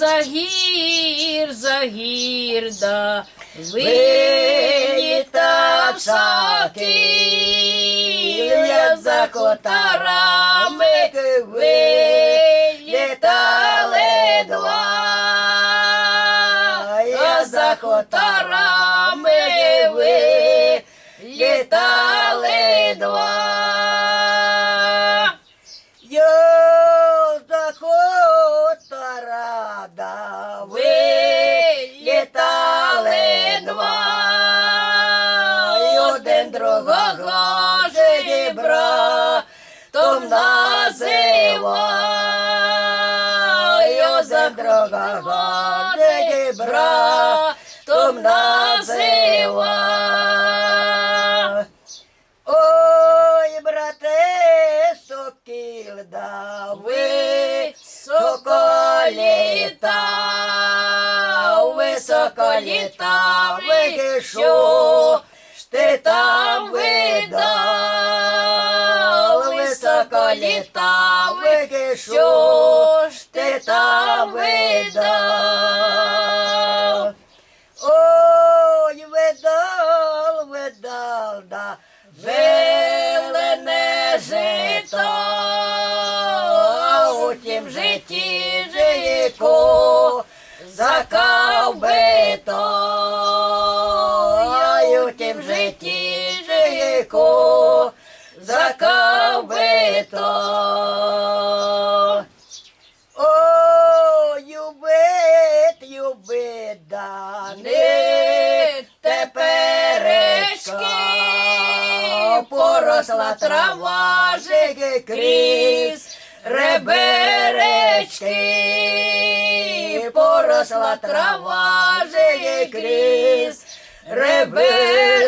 загір, загір, да. Вилітав сокіл, як за котарами вилітали два, я за котарами другого жебра, том називав, й один другого жебра, том називав. Ой, брате, сокілда, Високо літав, високо літав, ж ти там видав, високо літав, що ж ти там видав. Ой, видал, видал, да, Зелене жито, а у тім житті жико закав бито, жико закав бито. Ой, юбит, юбит, да, Не теперечки поросла трава жиги крізь реберечки, поросла трава жиги крізь реберечки.